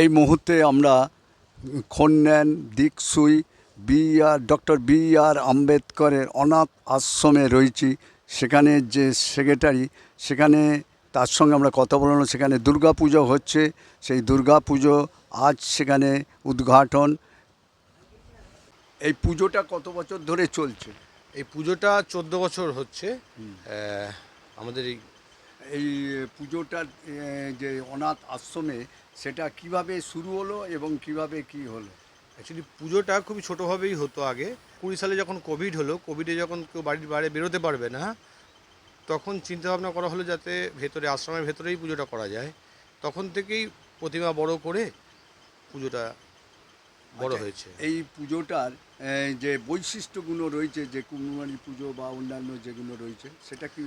এই মুহূর্তে আমরা খন্যান দিকসুই B R doctor B R আম্বেদকরের অনাথ আশ্রমে রয়েছি। সেখানে যে সেক্রেটারি সেখানে তার সঙ্গে আমরা কথা বললাম সেখানে দুর্গা পুজো হচ্ছে। সেই দুর্গা পুজো আজ সেখানে উদ্ঘাটন। এই পুজোটা কত বছর ধরে চলছে? এই পুজোটা চোদ্দ বছর হচ্ছে। আমাদের এই এই পুজোটার যে অনাথ আশ্রমে সেটা কীভাবে শুরু হলো এবং কীভাবে কি হলো? অ্যাকচুয়ালি পুজোটা খুবই ছোটোভাবেই হতো আগে। কুড়ি সালে যখন কোভিড হলো কোভিডে যখন কেউ বাড়ির বাইরে বেরোতে পারবে না তখন চিন্তা ভাবনা করা হলো যাতে ভেতরে আশ্রমের ভেতরেই পুজোটা করা যায়। তখন থেকেই প্রতিমা বড় করে পুজোটা বড় আচ্ছা, হয়েছে। এই পুজোটার যে বৈশিষ্ট্যগুলো রয়েছে যে কুমুরানি পুজো বা অন্যান্য যেগুলো রয়েছে সেটা কি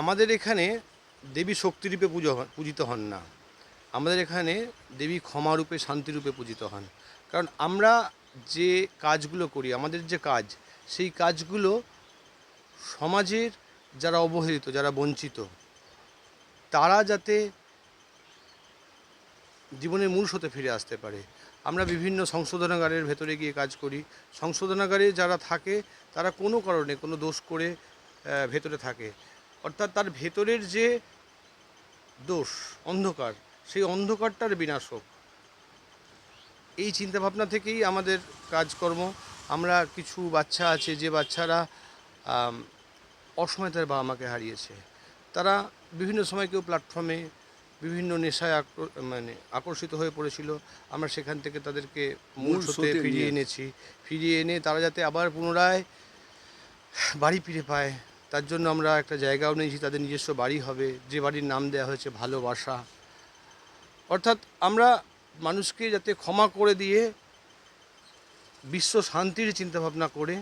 আমাদের এখানে দেবী শক্তিরূপে পুজো পূজিত হন না। আমাদের এখানে দেবী ক্ষমারূপে, শান্তিরূপে পূজিত হন। কারণ আমরা যে কাজগুলো করি, আমাদের যে কাজ, সেই কাজগুলো সমাজের যারা অবহেলিত, যারা বঞ্চিত, তারা যাতে জীবনের মূল স্রোতে ফিরে আসতে পারে। আমরা বিভিন্ন সংশোধনাগারের ভেতরে গিয়ে কাজ করি। সংশোধনাগারে যারা থাকে, তারা কোনো কারণে কোনো দোষ করে ভেতরে থাকে। অর্থাৎ তার ভেতরের যে দোষ অন্ধকার সেই অন্ধকারটার বিনাশ হোক। এই চিন্তাভাবনা থেকেই আমাদের কাজকর্ম। আমরা কিছু বাচ্চা আছে যে বাচ্চারা অসময়ে তার বাবা মাকে হারিয়েছে। তারা বিভিন্ন সময় কেউ প্ল্যাটফর্মে বিভিন্ন নেশায় মানে আকর্ষিত হয়ে পড়েছিল। আমরা সেখান থেকে তাদেরকে মূল স্রোতে ফিরিয়ে এনেছি। ফিরিয়ে এনে তারা যাতে আবার পুনরায় বাড়ি ফিরে পায়। তার জন্য আমরা একটা জায়গাও নিয়েছি, তাদের নিজস্ব বাড়ি হবে। যে বাড়ির নাম দেওয়া হয়েছে ভালোবাসা অর্থাৎ আমরা মানুষকে যাতে ক্ষমা করে দিয়ে বিশ্ব শান্তির চিন্তাভাবনা করে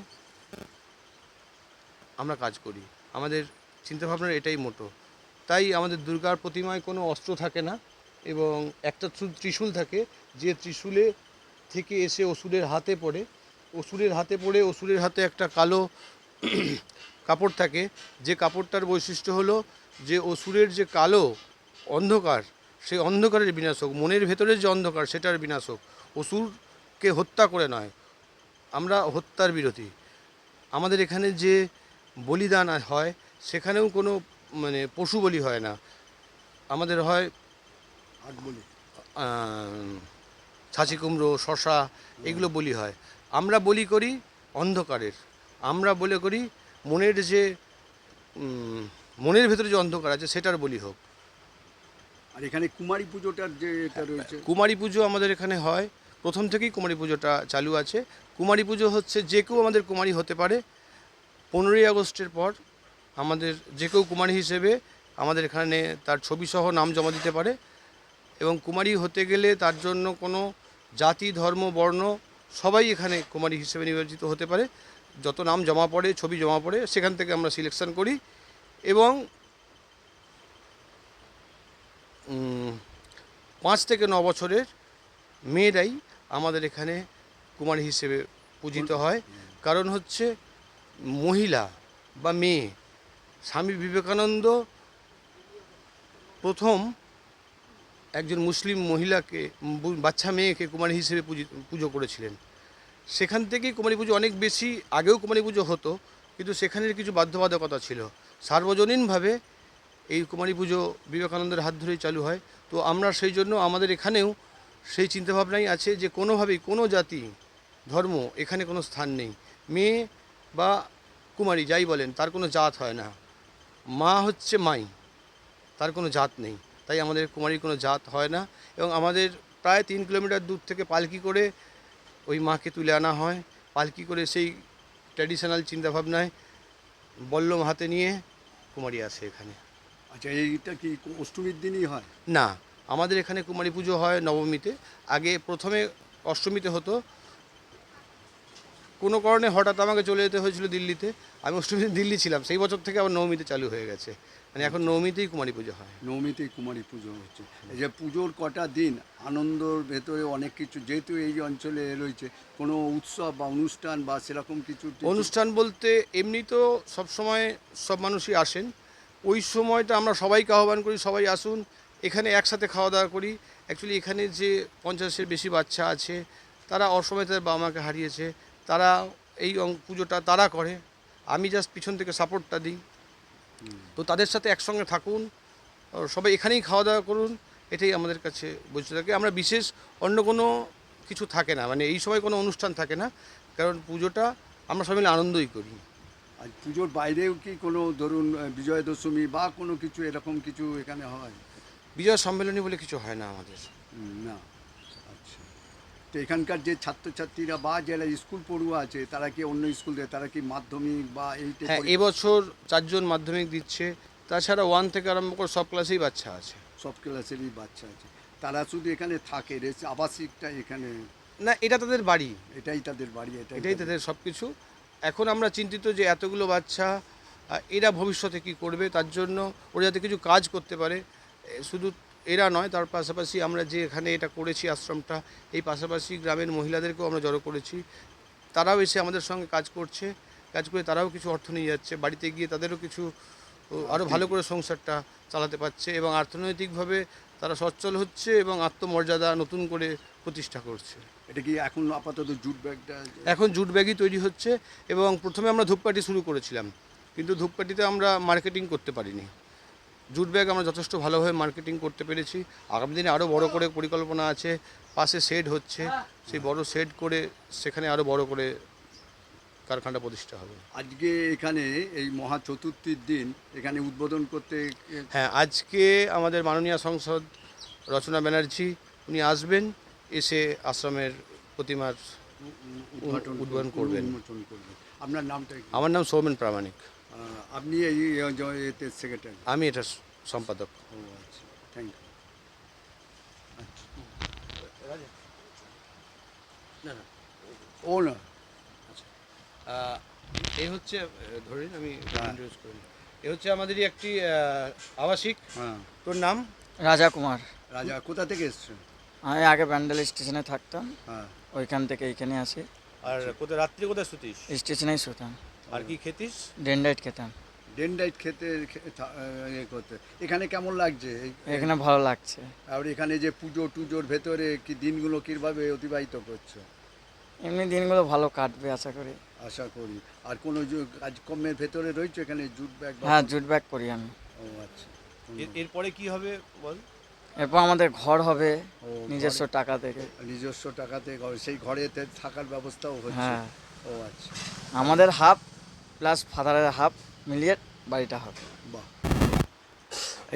আমরা কাজ করি। আমাদের চিন্তাভাবনার এটাই মোটো। তাই আমাদের দুর্গার প্রতিমায় কোনো অস্ত্র থাকে না এবং একটা ত্রিশূল থাকে। যে ত্রিশূলে থেকে এসে অসুরের হাতে পড়ে। অসুরের হাতে পড়ে, অসুরের হাতে একটা কালো কাপড় থাকে, যে কাপড়টার বৈশিষ্ট্য হলো যে অসুরের যে কালো অন্ধকার, সেই অন্ধকারের বিনাশ হোক মনের ভেতরের যে অন্ধকার, সেটার বিনাশ হোক অসুরকে হত্যা করে নয়, আমরা হত্যার বিরোধী। আমাদের এখানে যে বলিদান হয়, সেখানেও কোনো মানে পশু বলি হয় না। আমাদের হয় ছাঁচি কুমড়ো, শশা, এগুলো বলি হয়। আমরা বলি করি অন্ধকারের। আমরা বলে করি মনের যে মনের ভেতরে যে অন্ধকার আছে সেটার বলি হোক। আর এখানে কুমারী পুজোটার যে এটা রয়েছে? কুমারী পুজো আমাদের এখানে হয়। প্রথম থেকেই কুমারী পুজোটা চালু আছে। কুমারী পুজো হচ্ছে যে কেউ আমাদের কুমারী হতে পারে। পনেরোই আগস্টের পর আমাদের যে কেউ কুমারী হিসেবে আমাদের এখানে তার ছবি সহ নাম জমা দিতে পারে এবং কুমারী হতে গেলে তার জন্য কোনো জাতি ধর্ম বর্ণ সবাই এখানে কুমারী হিসেবে নির্বাচিত হতে পারে। যত নাম জমা পড়ে, ছবি জমা পড়ে, সেখান থেকে আমরা সিলেকশন করি এবং পাঁচ থেকে ন বছরের মেয়েরাই আমাদের এখানে কুমারী হিসেবে পূজিত হয়। কারণ হচ্ছে মহিলা বা মেয়ে, স্বামী বিবেকানন্দ প্রথম একজন মুসলিম মহিলাকে, বাচ্চা মেয়েকে কুমারী হিসেবে পুজো করেছিলেন। সেখান থেকেই কুমারী পুজো অনেক বেশি আগেও কুমারী পুজো হতো, কিন্তু সেখানের কিছু বাধ্যবাধকতা ছিল। সার্বজনীনভাবে এই কুমারী পুজো বিবেকানন্দের হাত ধরেই চালু হয়। তো আমরা সেই জন্য আমাদের এখানেও সেই চিন্তাভাবনাই আছে যে কোনোভাবেই কোনো জাতি, ধর্ম এখানে কোনো স্থান নেই। মেয়ে বা কুমারী যাই বলেন, তার কোনো জাত হয় না। মা হচ্ছে মাই, তার কোনো জাত নেই। তাই আমাদের কুমারীর কোনো জাত হয় না। এবং আমাদের প্রায় তিন কিলোমিটার দূর থেকে পালকি করে ওই মাকে তুলে আনা হয়। পালকি করে সেই ট্র্যাডিশনাল চিন্তাভাবনায় বল্লম হাতে নিয়ে কুমারী আসে এখানে। আচ্ছা এইটা কি অষ্টমীর দিনই হয়? না আমাদের এখানে কুমারী পুজো হয় নবমীতে। আগে প্রথমে অষ্টমীতে হতো। কোনো কারণে হঠাৎ আমাকে চলে যেতে হয়েছিল দিল্লিতে। আমি অষ্টমীতে দিল্লি ছিলাম সেই বছর থেকে আবার নবমীতে চালু হয়ে গেছে। মানে এখন নবমীতেই কুমারী পুজো হয়। নবমীতেই কুমারী পুজো হচ্ছে। এই যে পুজোর কটা দিন আনন্দর ভেতরে অনেক কিছু যেহেতু এই অঞ্চলে রয়েছে কোনো উৎসব বা অনুষ্ঠান বা সেরকম কিছু অনুষ্ঠান বলতে এমনি তো সবসময় সব মানুষই আসেন। ওই সময়টা আমরা সবাইকে আহ্বান করি সবাই আসুন এখানে একসাথে খাওয়া দাওয়া করি। অ্যাকচুয়ালি এখানে যে পঞ্চাশের বেশি বাচ্চা আছে তারা অসময়ে তাদের বাবা মাকে হারিয়েছে তারা এই পুজোটা তারা করে। আমি জাস্ট পিছন থেকে সাপোর্টটা দিই। তো তাদের সাথে একসঙ্গে থাকুন সবাই এখানেই খাওয়া দাওয়া করুন এটাই আমাদের কাছে বুঝতে থাকে। আমরা বিশেষ অন্য কোনো কিছু থাকে না মানে এই সময় কোনো অনুষ্ঠান থাকে না কারণ পুজোটা আমরা সবাই মিলে আনন্দই করি। আর পুজোর বাইরেও কি কোনো ধরুন বিজয়া দশমী বা কোনো কিছু এরকম কিছু এখানে হয়? বিজয় সম্মেলনী বলে কিছু হয় না আমাদের। না। তো এখানকার যে ছাত্রছাত্রীরা বা যারা স্কুল পড়ুয়া আছে তারা কি অন্য স্কুল দেয়? তারা কি মাধ্যমিক বা এই হ্যাঁ এবছর চারজন মাধ্যমিক দিচ্ছে। তাছাড়া ওয়ান থেকে আরম্ভ করে সব ক্লাসেই বাচ্চা আছে। সব ক্লাসেরই বাচ্চা আছে। তারা শুধু এখানে থাকে আবাসিকটা এখানে না এটা তাদের বাড়ি। এটাই তাদের বাড়ি এটা এটাই তাদের সব কিছু এখন আমরা চিন্তিত যে এতগুলো বাচ্চা এরা ভবিষ্যতে কি করবে? তার জন্য ওরা যাতে কিছু কাজ করতে পারে। শুধু এরা নয় তার পাশাপাশি আমরা যে এখানে এটা করেছি আশ্রমটা এই পাশাপাশি গ্রামের মহিলাদেরকেও আমরা জড়ো করেছি। তারাও এসে আমাদের সঙ্গে কাজ করছে কাজ করে তারাও কিছু অর্থ নিয়ে যাচ্ছে। বাড়িতে গিয়ে তাদেরও কিছু আরও ভালো করে সংসারটা চালাতে পারছে এবং অর্থনৈতিকভাবে তারা সচ্ছল হচ্ছে এবং আত্মমর্যাদা নতুন করে প্রতিষ্ঠা করছে। এটা কি এখন আপাতত জুট ব্যাগটা? এখন জুট ব্যাগই তৈরি হচ্ছে এবং প্রথমে আমরা ধূপকাঠি শুরু করেছিলাম কিন্তু ধূপকাঠিতে আমরা মার্কেটিং করতে পারিনি। জুট ব্যাগ আমরা যথেষ্ট ভালোভাবে মার্কেটিং করতে পেরেছি। আগামী দিনে আরও বড় করে পরিকল্পনা আছে পাশে শেড হচ্ছে সেই বড় শেড করে সেখানে আরও বড় করে কারখানাটা প্রতিষ্ঠা হবে। আজকে এখানে এই মহা চতুর্থীর দিন এখানে উদ্বোধন করতে হ্যাঁ আজকে আমাদের মাননীয় সংসদ রচনা ব্যানার্জি উনি আসবেন এসে আশ্রমের প্রতিমার উদ্বোধন করবেন। করবেন। আপনার নামটা আমার নাম সৌমেন প্রামাণিক। আপনি এই সেক্রেটারি আমি এটা সম্পাদক। ও আচ্ছা থ্যাংক ইউ না না। ও না আহ, এই হচ্ছে ধরেন আমি হ্যাঁ। introduce করে। এ হচ্ছে আমাদেরই একটি আবাসিক। হ্যাঁ। তোর নাম? রাজা কুমার। রাজা কোথা থেকে এসছেন? আমি আগে ব্যান্ডেল স্টেশনে থাকতাম। হ্যাঁ। ওইখান থেকে এইখানে আসি। আর কোথায় রাত্রি কোথায় শুতিস? স্টেশনেই শুতাম। আর কি খেতিস? ডেন্ডাইট খেতাম। ডেন্ডাইট খেতে ইয়ে করতে। এখানে কেমন লাগছে? এখানে ভালো লাগছে। আর এখানে যে পুজো টুজোর ভেতরে কি দিনগুলো কীভাবে অতিবাহিত করছ? এমনি দিনগুলো ভালো কাটবে আশা করি। আশা করি। আর কোনো কাজকর্মের ভেতরে রয়েছে এখানে? জুট ব্যাগ হ্যাঁ জুট ব্যাগ করি আমি। ও আচ্ছা। এরপরে কি হবে বল? এরপর আমাদের ঘর হবে ও, নিজস্ব টাকা থেকে। নিজস্ব টাকাতে সেই ঘরেতে থাকার ব্যবস্থাও হচ্ছে। হ্যাঁ। ও আচ্ছা। আমাদের হাফ প্লাস ফাদারের হাফ মিলিয়ে বাড়িটা হবে। বাহ।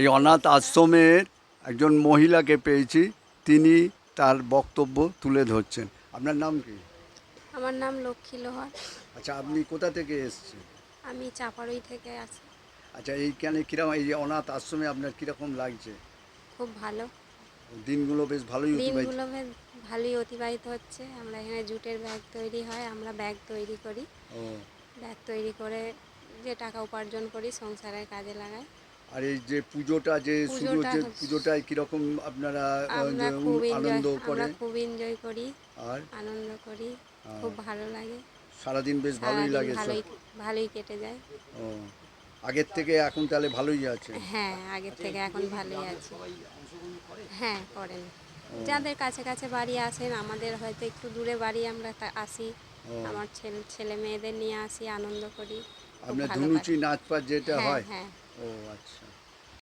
এই অনাথ আশ্রমের একজন মহিলাকে পেয়েছি তিনি তার বক্তব্য তুলে ধরছেন। আপনার নাম কি? আমার নাম লক্ষ্মী লোহার। আচ্ছা আপনি কোথা থেকে এসেছেন? আমি চাপাড়ই থেকে আছি। আচ্ছা এইখানে কীরকম এই যে অনাথ আশ্রমে আপনার কীরকম লাগছে? খুব ভালো। দিনগুলো বেশ ভালোই দিনগুলো বেশ ভালোই অতিবাহিত হচ্ছে। আমরা এখানে জুটের ব্যাগ তৈরি হয় আমরা ব্যাগ তৈরি করি। ও। ব্যাগ তৈরি করে যে টাকা উপার্জন করি সংসারের কাজে লাগাই। আর এই যে পুজোটা যে শুরু হচ্ছে পুজোটায় কীরকম আপনারা আনন্দ আমরা করে? খুব এনজয় করি। আর? আনন্দ করি। খুব ভালো লাগে। সারাদিন বেশ ভালোই লাগে ভালোই ভালোই কেটে যায়। ও আগের থেকে এখন তাহলে ভালোই আছে? হ্যাঁ আগের থেকে এখন ভালোই আছে। হ্যাঁ করেন। যাদের কাছে কাছে বাড়ি আসেন আমাদের হয়তো একটু দূরে বাড়ি আমরা আসি। আমার ছেলে ছেলে মেয়েদের নিয়ে আসি আনন্দ করি আপনার ধুনুচি কাটে। নাচ পাট যেটা হ্যাঁ হয়? হ্যাঁ। ও আচ্ছা।